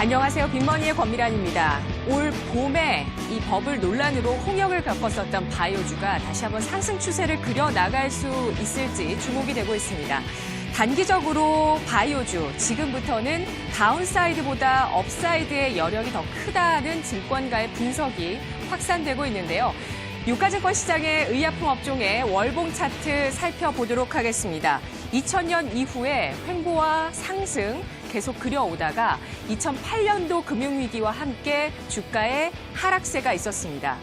안녕하세요. 빅머니의 권미란입니다. 올 봄에 이 버블 논란으로 홍역을 겪었었던 바이오주가 다시 한번 상승 추세를 그려 나갈 수 있을지 주목이 되고 있습니다. 단기적으로 바이오주, 지금부터는 다운사이드보다 업사이드의 여력이 더 크다는 증권가의 분석이 확산되고 있는데요. 유가증권 시장의 의약품 업종의 월봉 차트 살펴보도록 하겠습니다. 2000년 이후에 횡보와 상승 계속 그려오다가 2008년도 금융위기와 함께 주가에 하락세가 있었습니다.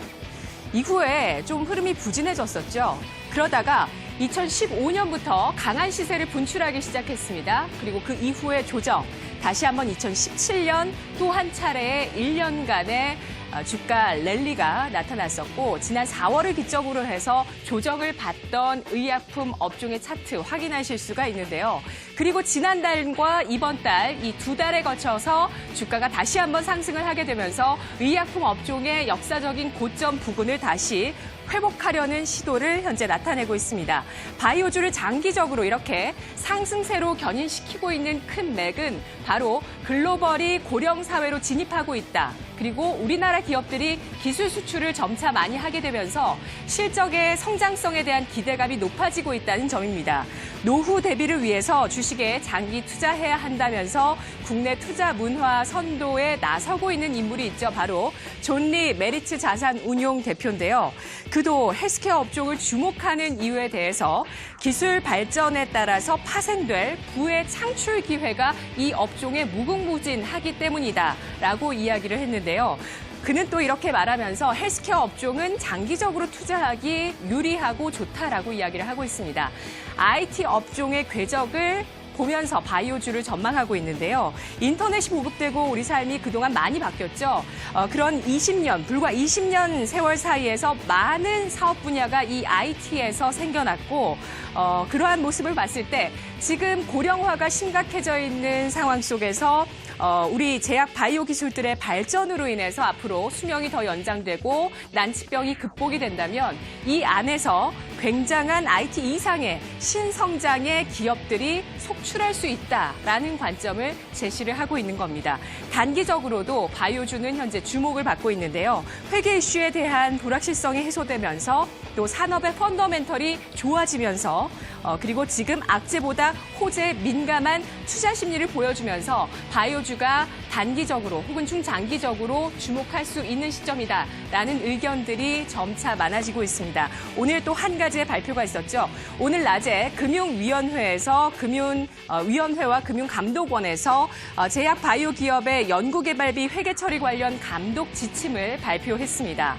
이후에 좀 흐름이 부진해졌었죠. 그러다가 2015년부터 강한 시세를 분출하기 시작했습니다. 그리고 그 이후에 조정, 다시 한번 2017년 또 한 차례의 1년간의 어, 주가 랠리가 나타났었고 지난 4월을 기점으로 해서 조정을 받던 의약품 업종의 차트 확인하실 수가 있는데요. 그리고 지난달과 이번 달 이 두 달에 거쳐서 주가가 다시 한번 상승을 하게 되면서 의약품 업종의 역사적인 고점 부근을 다시 회복하려는 시도를 현재 나타내고 있습니다. 바이오주를 장기적으로 이렇게 상승세로 견인시키고 있는 큰 맥은 바로 글로벌이 고령 사회로 진입하고 있다. 그리고 우리나라 기업들이 기술 수출을 점차 많이 하게 되면서 실적의 성장성에 대한 기대감이 높아지고 있다는 점입니다. 노후 대비를 위해서 주식에 장기 투자해야 한다면서 국내 투자 문화 선도에 나서고 있는 인물이 있죠. 바로 존리 메리츠 자산 운용 대표인데요. 그도 헬스케어 업종을 주목하는 이유에 대해서 기술 발전에 따라서 파생될 부의 창출 기회가 이 업종에 무궁무진하기 때문이다라고 이야기를 했는데 요. 그는 또 이렇게 말하면서 헬스케어 업종은 장기적으로 투자하기 유리하고 좋다라고 이야기를 하고 있습니다. IT 업종의 궤적을 보면서 바이오주를 전망하고 있는데요. 인터넷이 보급되고 우리 삶이 그동안 많이 바뀌었죠. 어, 그런 20년, 불과 20년 세월 사이에서 많은 사업 분야가 이 IT에서 생겨났고, 어, 그러한 모습을 봤을 때 지금 고령화가 심각해져 있는 상황 속에서 어, 우리 제약 바이오 기술들의 발전으로 인해서 앞으로 수명이 더 연장되고 난치병이 극복이 된다면 이 안에서 굉장한 IT 이상의 신성장의 기업들이 속출할 수 있다라는 관점을 제시를 하고 있는 겁니다. 단기적으로도 바이오주는 현재 주목을 받고 있는데요. 회계 이슈에 대한 불확실성이 해소되면서 또 산업의 펀더멘털이 좋아지면서 어, 그리고 지금 악재보다 호재에 민감한 투자 심리를 보여주면서 바이오 주가 단기적으로 혹은 중장기적으로 주목할 수 있는 시점이다 라는 의견들이 점차 많아지고 있습니다. 오늘 또 한 가지의 발표가 있었죠. 오늘 낮에 금융위원회에서 금융위원회와 금융감독원에서 어, 제약 바이오 기업의 연구개발비 회계 처리 관련 감독 지침을 발표했습니다.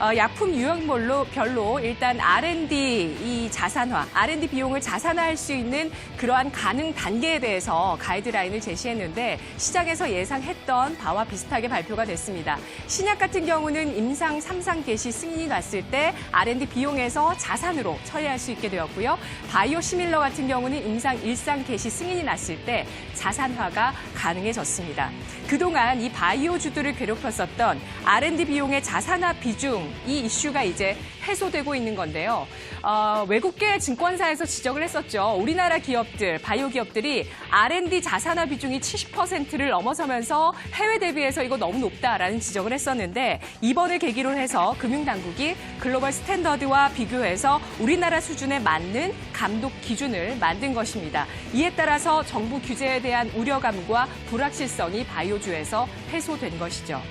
어, 약품 유형별로 별로 일단 R&D 이 자산화, R&D 비용을 자산화할 수 있는 그러한 가능 단계에 대해서 가이드라인을 제시했는데 시장에서 예상했던 바와 비슷하게 발표가 됐습니다. 신약 같은 경우는 임상 3상 개시 승인이 났을 때 R&D 비용에서 자산으로 처리할 수 있게 되었고요. 바이오 시밀러 같은 경우는 임상 1상 개시 승인이 났을 때 자산화가 가능해졌습니다. 그동안 이 바이오주들을 괴롭혔었던 R&D 비용의 자산화 비중 이 이슈가 이제 해소되고 있는 건데요. 어, 외국계 증권사에서 지적을 했었죠. 우리나라 기업들, 바이오 기업들이 R&D 자산화 비중이 70%를 넘어서면서 해외 대비해서 이거 너무 높다라는 지적을 했었는데 이번을 계기로 해서 금융당국이 글로벌 스탠더드와 비교해서 우리나라 수준에 맞는 감독 기준을 만든 것입니다. 이에 따라서 정부 규제에 대한 우려감과 불확실성이 바이오주에서 해소된 것이죠.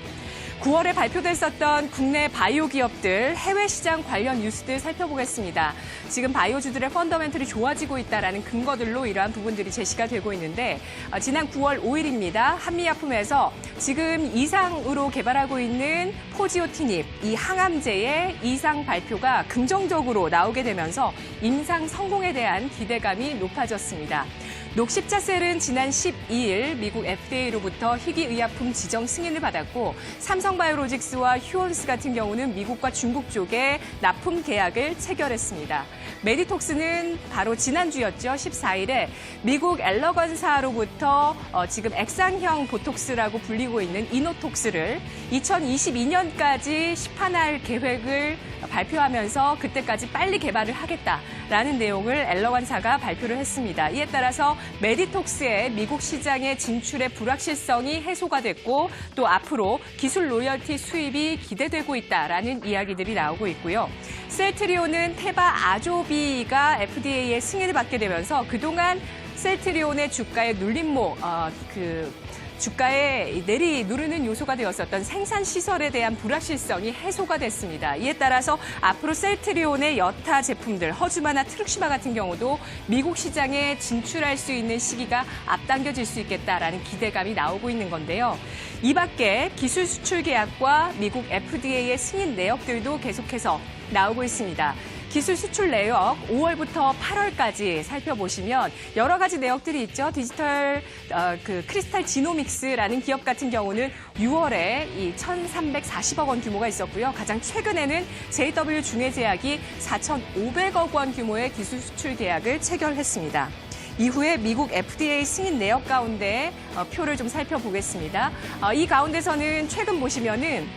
9월에 발표됐었던 국내 바이오 기업들 해외 시장 관련 뉴스들 살펴보겠습니다. 지금 바이오주들의 펀더멘털이 좋아지고 있다라는 근거들로 이러한 부분들이 제시가 되고 있는데 어, 지난 9월 5일입니다. 한미약품에서 지금 이상으로 개발하고 있는 포지오티닙 이 항암제의 이상 발표가 긍정적으로 나오게 되면서 임상 성공에 대한 기대감이 높아졌습니다. 녹십자셀은 지난 12일 미국 FDA로부터 희귀의약품 지정 승인을 받았고 삼성바이오로직스와 휴원스 같은 경우는 미국과 중국 쪽에 납품 계약을 체결했습니다. 메디톡스는 바로 지난주였죠. 14일에 미국 엘러건사로부터 어, 지금 액상형 보톡스라고 불리고 있는 이노톡스를 2022년까지 시판할 계획을 발표하면서 그때까지 빨리 개발을 하겠다라는 내용을 엘러건사가 발표를 했습니다. 이에 따라서 메디톡스의 미국 시장의 진출의 불확실성이 해소가 됐고 또 앞으로 기술 로열티 수입이 기대되고 있다라는 이야기들이 나오고 있고요. 셀트리온은 테바 아조비가 FDA의 승인을 받게 되면서 그동안 셀트리온의 주가의 눌림목, 어, 그 주가에 내리 누르는 요소가 되었었던 생산 시설에 대한 불확실성이 해소가 됐습니다. 이에 따라서 앞으로 셀트리온의 여타 제품들 허즈마나 트룩시마 같은 경우도 미국 시장에 진출할 수 있는 시기가 앞당겨질 수 있겠다라는 기대감이 나오고 있는 건데요. 이 밖에 기술 수출 계약과 미국 FDA의 승인 내역들도 계속해서 나오고 있습니다. 기술 수출 내역 5월부터 8월까지 살펴보시면 여러 가지 내역들이 있죠. 디지털 어, 그 크리스탈 지노믹스라는 기업 같은 경우는 6월에 이 1,340억 원 규모가 있었고요. 가장 최근에는 JW 중해제약이 4,500억 원 규모의 기술 수출 계약을 체결했습니다. 이후에 미국 FDA 승인 내역 가운데 어, 표를 좀 살펴보겠습니다. 어, 이 가운데서는 최근 보시면은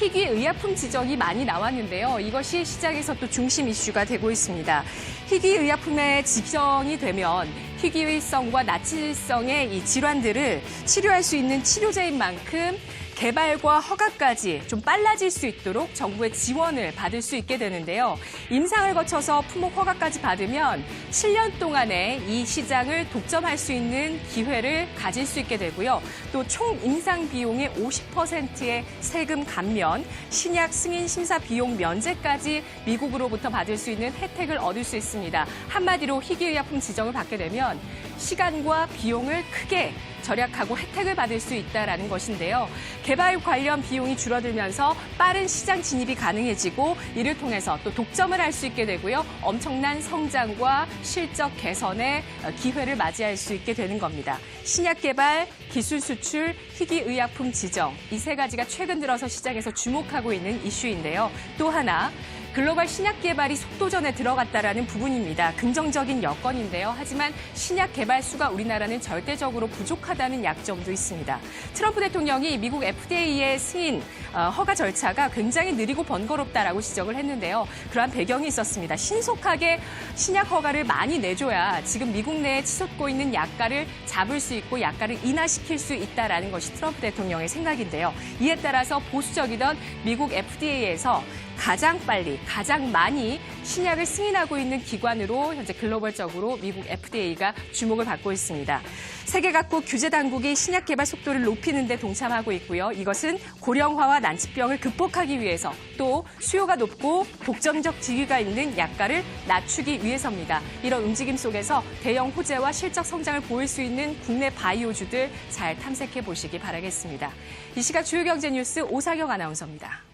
희귀 의약품 지적이 많이 나왔는데요. 이것이 시장에서 또 중심 이슈가 되고 있습니다. 희귀 의약품에 지정이 되면 희귀의성과 나치성의 이 질환들을 치료할 수 있는 치료제인 만큼 개발과 허가까지 좀 빨라질 수 있도록 정부의 지원을 받을 수 있게 되는데요. 임상을 거쳐서 품목 허가까지 받으면 7년 동안에 이 시장을 독점할 수 있는 기회를 가질 수 있게 되고요. 또 총 임상 비용의 50%의 세금 감면, 신약 승인 심사 비용 면제까지 미국으로부터 받을 수 있는 혜택을 얻을 수 있습니다. 한마디로 희귀의약품 지정을 받게 되면 시간과 비용을 크게 절약하고 혜택을 받을 수 있다라는 것인데요. 개발 관련 비용이 줄어들면서 빠른 시장 진입이 가능해지고 이를 통해서 또 독점을 할 수 있게 되고요. 엄청난 성장과 실적 개선의 기회를 맞이할 수 있게 되는 겁니다. 신약 개발, 기술 수출, 희귀 의약품 지정 이 세 가지가 최근 들어서 시장에서 주목하고 있는 이슈인데요. 또 하나 글로벌 신약 개발이 속도전에 들어갔다라는 부분입니다. 긍정적인 여건인데요. 하지만 신약 개발 수가 우리나라는 절대적으로 부족하다는 약점도 있습니다. 트럼프 대통령이 미국 FDA의 승인 어, 허가 절차가 굉장히 느리고 번거롭다라고 지적을 했는데요. 그러한 배경이 있었습니다. 신속하게 신약 허가를 많이 내줘야 지금 미국 내에 치솟고 있는 약가를 잡을 수 있고 약가를 인하시킬 수 있다라는 것이 트럼프 대통령의 생각인데요. 이에 따라서 보수적이던 미국 FDA에서 가장 빨리, 가장 많이 신약을 승인하고 있는 기관으로 현재 글로벌적으로 미국 FDA가 주목을 받고 있습니다. 세계 각국 규제 당국이 신약 개발 속도를 높이는 데 동참하고 있고요. 이것은 고령화와 난치병을 극복하기 위해서 또 수요가 높고 독점적 지위가 있는 약가를 낮추기 위해서입니다. 이런 움직임 속에서 대형 호재와 실적 성장을 보일 수 있는 국내 바이오주들 잘 탐색해 보시기 바라겠습니다. 이 시각 주요 경제 뉴스 오사경 아나운서입니다.